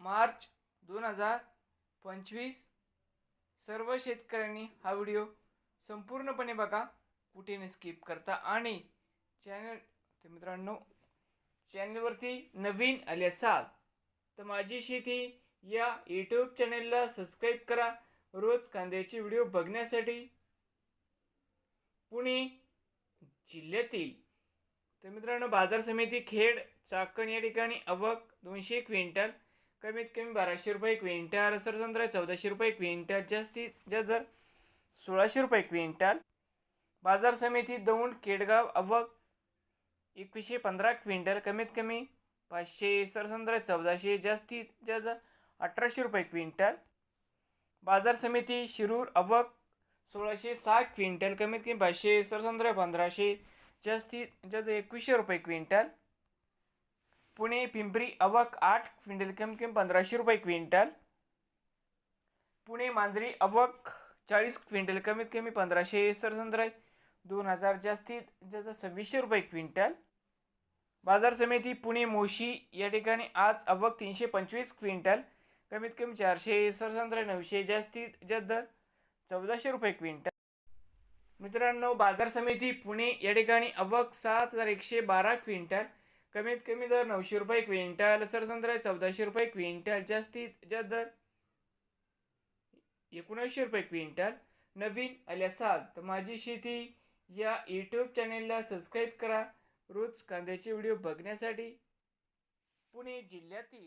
मार्च दोन हजार पंचवीस. सर्व शेतकऱ्यांनी हा व्हिडिओ संपूर्णपणे बघा. कुठे न स्किप करता. आणि चॅनल ते मित्रांनो चॅनलवरती नवीन आले असाल तर माझी शेती या यूट्यूब चॅनलला सबस्क्राईब करा. रोज कांद्याचे व्हिडिओ बघण्यासाठी पुणे जिल्ह्यातील तर मित्रांनो बाजार समिती खेड चाकण या ठिकाणी अवक दोनशे क्विंटल कमीत कमी बाराशे रुपये क्विंटल सरसंद्रा चौदाशे रुपये क्विंटल जास्तीत जास्त दर सोळाशे रुपये क्विंटल. बाजार समिती दौंड केडगाव अवक एकवीसशे पंधरा क्विंटल कमीत कमी पाचशे सरसंद्रा चौदाशे जास्तीत जास्त अठराशे रुपये क्विंटल. बाजार समिती शिरूर अवक सोळाशे साठ क्विंटल कमीत कमी पाचशे सरसंद्रा पंधराशे जास्तीत जास्त एकवीसशे रुपये क्विंटल. पुणे पिंपरी अवक आठ क्विंटल कमीत कमी पंधराशे रुपये क्विंटल. पुणे मांजरी अवक चाळीस क्विंटल कमीत कमी पंधराशे सरसंद्रा दोन हजार जास्तीत जास्त सव्वीसशे रुपये क्विंटल. बाजार समिती पुणे मोशी या ठिकाणी आज अवक तीनशे पंचवीस क्विंटल. कमीत कमी चारशे सरसंद्रा नऊशे जास्तीत जास्त दर चौदाशे रुपये क्विंटल. मित्रांनो बाजार समिती पुणे या ठिकाणी अवक सात हजार एकशे बारा क्विंटल. कमीत कमी दर नऊशे रुपये क्विंटल सरसंद्रा चौदाशे रुपये क्विंटल जास्तीत जास्त दर एकोणऐंशी रुपये क्विंटल. नवीन आले असाल तर माझी शेती या यूट्यूब चॅनेलला सबस्क्राईब करा. रोज कांद्याचे व्हिडिओ बघण्यासाठी पुणे जिल्ह्यातील